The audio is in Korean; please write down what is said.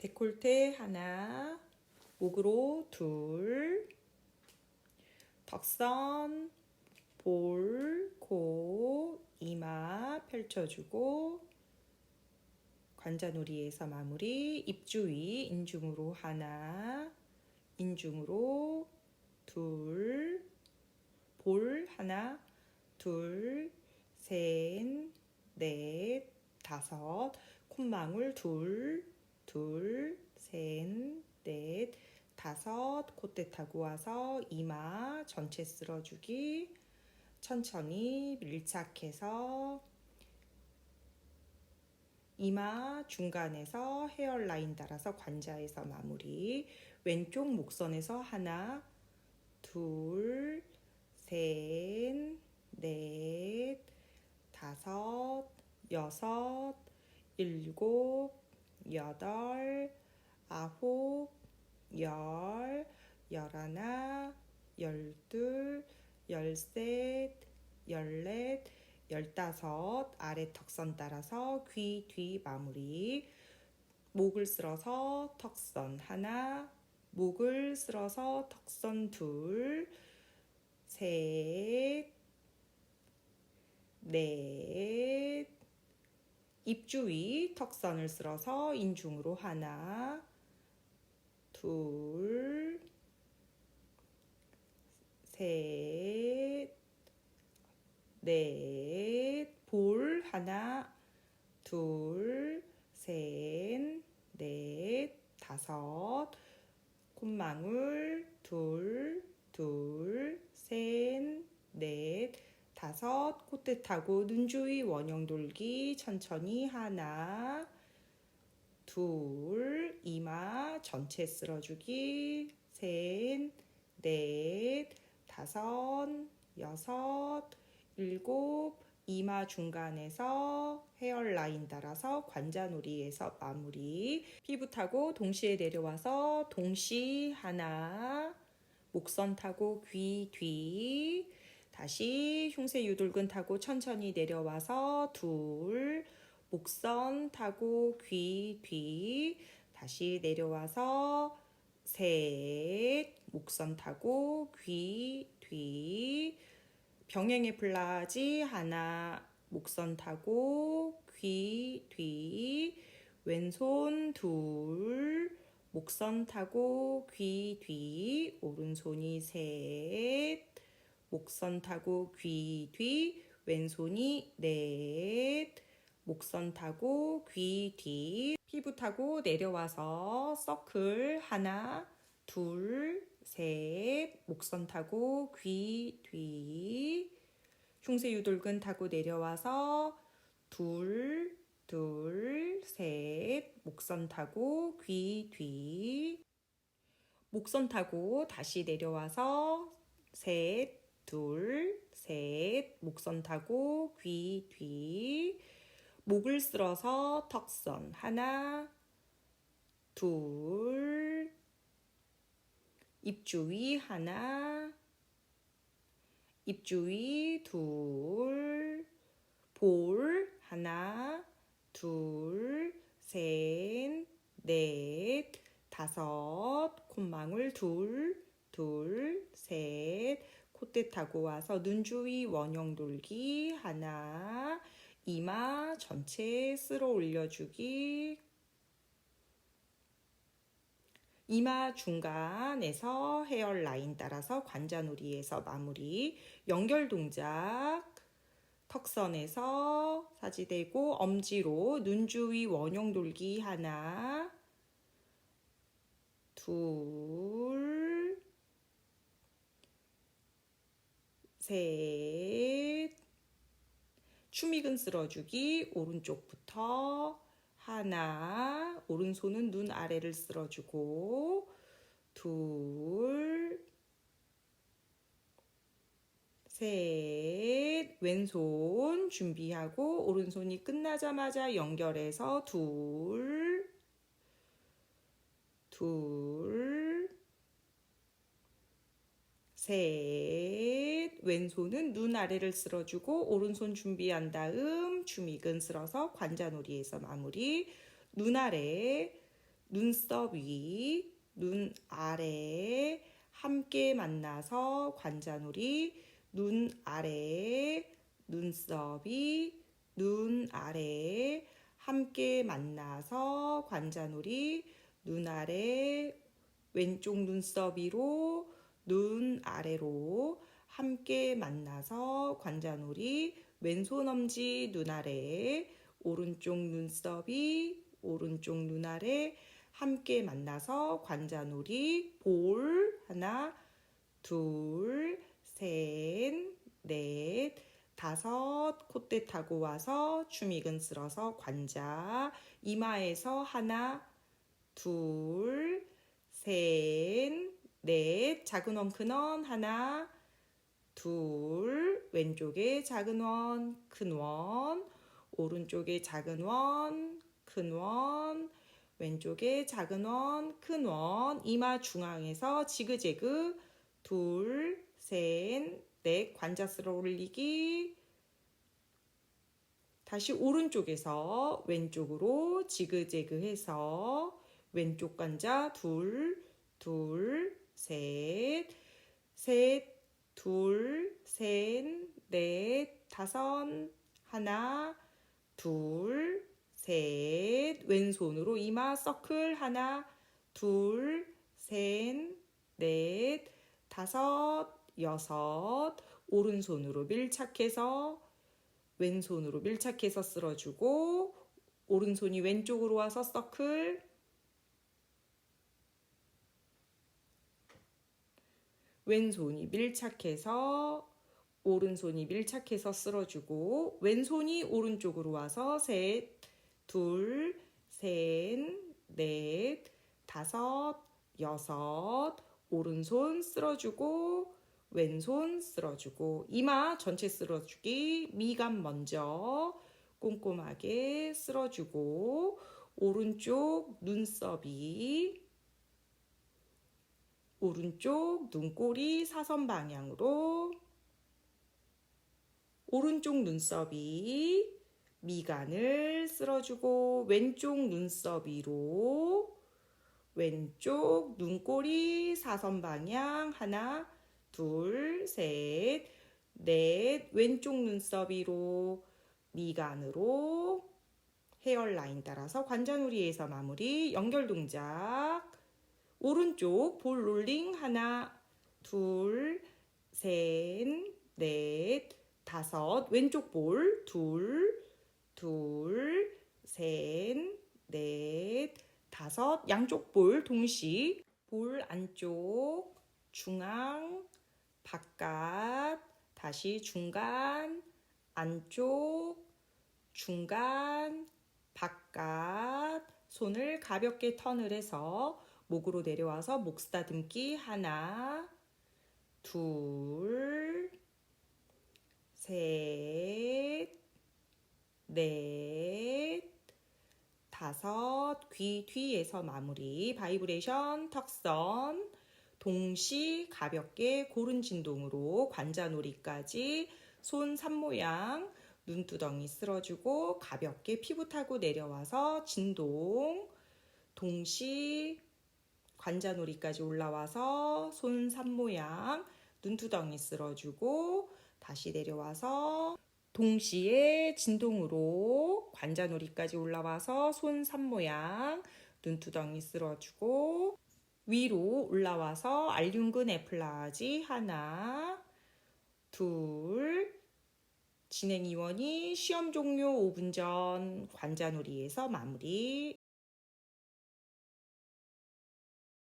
데콜테 하나, 목으로 둘, 덕선, 볼, 코, 이마 펼쳐주고 관자놀이에서 마무리 입주위 인중으로 하나 인중으로 둘 볼 하나 둘 셋 넷 다섯 콧망울 둘 둘 셋 넷 다섯 콧대 타고 와서 이마 전체 쓸어주기. 천천히 밀착해서 이마 중간에서 헤어라인 따라서 관자에서 마무리. 왼쪽 목선에서 하나 둘 셋, 넷, 다섯, 여섯, 일곱, 여덟, 아홉, 열, 열하나, 열둘, 열셋, 열넷, 열다섯. 아래 턱선 따라서 귀 뒤 마무리. 목을 쓸어서 턱선 하나 목을 쓸어서 턱선 둘 셋, 넷, 입주 위 턱선을 쓸어서 인중으로 하나, 둘, 셋, 넷, 볼 하나, 둘, 셋, 넷, 다섯, 콧망울 둘, 둘, 셋, 넷, 다섯, 콧대 타고 눈 주위 원형 돌기 천천히 하나, 둘, 이마 전체 쓸어주기 셋, 넷, 다섯, 여섯, 일곱, 이마 중간에서 헤어 라인 따라서 관자놀이에서 마무리. 피부 타고 동시에 내려와서 동시 하나 목선 타고 귀 뒤 다시 흉쇄 유돌근 타고 천천히 내려와서 둘 목선 타고 귀 뒤 다시 내려와서 셋 목선 타고 귀 뒤. 병행의 플라지 하나 목선 타고 귀 뒤. 왼손 둘 목선 타고 귀 뒤. 오른손이 셋 목선 타고 귀 뒤 왼손이 넷. 목선 타고 귀 뒤 피부 타고 내려와서 서클 하나 둘 셋. 목선 타고 귀 뒤. 흉쇄 유돌근 타고 내려와서 둘 둘, 셋, 목선 타고 귀 뒤. 목선 타고 다시 내려와서 셋, 둘, 셋, 목선 타고 귀 뒤. 목을 쓸어서 턱선 하나, 둘, 입주위 하나, 입주위 둘, 볼 하나, 둘, 셋, 넷, 다섯, 콧망울 둘, 둘, 셋, 콧대 타고 와서 눈 주위 원형 돌기 하나, 이마 전체 쓸어 올려주기, 이마 중간에서 헤어 라인 따라서 관자놀이에서 마무리, 연결 동작, 턱선에서 사지대고 엄지로 눈 주위 원형 돌기 하나, 둘, 셋, 추미근 쓸어주기 오른쪽부터 하나, 오른손은 눈 아래를 쓸어주고 둘, 셋, 왼손 준비하고 오른손이 끝나자마자 연결해서 둘, 둘, 셋, 왼손은 눈 아래를 쓸어주고 오른손 준비한 다음 주미근 쓸어서 관자놀이에서 마무리, 눈 아래 눈썹 위, 눈 아래 함께 만나서 관자놀이. 눈 아래 눈썹이 눈 아래 함께 만나서 관자놀이. 눈 아래 왼쪽 눈썹 위로 눈 아래로 함께 만나서 관자놀이 왼손 엄지 눈 아래 오른쪽 눈썹이 오른쪽 눈 아래 함께 만나서 관자놀이 볼 하나 둘 셋 넷 다섯 콧대 타고 와서 주미근 쓸어서 관자 이마에서 하나 둘 셋, 넷, 작은 원, 하나, 둘, 왼쪽에 작은 원, 큰 원, 오른쪽에 작은 원, 큰 원, 왼쪽에 작은 원, 큰 원, 이마 중앙에서 지그재그, 둘, 셋, 넷, 관자 쓸어 올리기, 다시 오른쪽에서 왼쪽으로 지그재그 해서 왼쪽 관자 둘, 둘, 셋, 셋, 둘, 셋, 넷, 다섯, 하나, 둘, 셋, 왼손으로 이마 서클 하나, 둘, 셋, 넷, 다섯, 여섯, 오른손으로 밀착해서 왼손으로 밀착해서 쓸어주고 오른손이 왼쪽으로 와서 서클 왼손이 밀착해서 오른손이 밀착해서 쓸어주고 왼손이 오른쪽으로 와서 셋, 둘, 셋, 넷, 다섯, 여섯, 오른손 쓸어주고 왼손 쓸어주고. 이마 전체 쓸어주기. 미간 먼저 꼼꼼하게 쓸어주고 오른쪽 눈썹이 오른쪽 눈꼬리 사선 방향으로 오른쪽 눈썹이 미간을 쓸어주고 왼쪽 눈썹 위로 왼쪽 눈꼬리 사선 방향 하나 둘 셋 넷 왼쪽 눈썹 위로 미간으로 헤어라인 따라서 관자놀이에서 마무리 연결 동작 오른쪽 볼 롤링 하나, 둘, 셋, 넷, 다섯. 왼쪽 볼 둘, 둘, 셋, 넷, 다섯. 양쪽 볼 동시. 볼 안쪽, 중앙, 바깥, 다시 중간, 안쪽, 중간, 바깥. 손을 가볍게 턴을 해서 목으로 내려와서 목 쓰다듬기. 하나, 둘, 셋, 넷, 다섯, 귀 뒤에서 마무리. 바이브레이션, 턱선, 동시 가볍게 고른 진동으로 관자놀이까지. 손 산모양, 눈두덩이 쓸어주고 가볍게 피부 타고 내려와서 진동, 동시 관자놀이까지 올라와서 손 산모양 눈두덩이 쓸어주고 다시 내려와서 동시에 진동으로 관자놀이까지 올라와서 손 산모양 눈두덩이 쓸어주고 위로 올라와서 알륜근 애플라지 하나 둘 진행 이원이 시험 종료 5분 전 관자놀이에서 마무리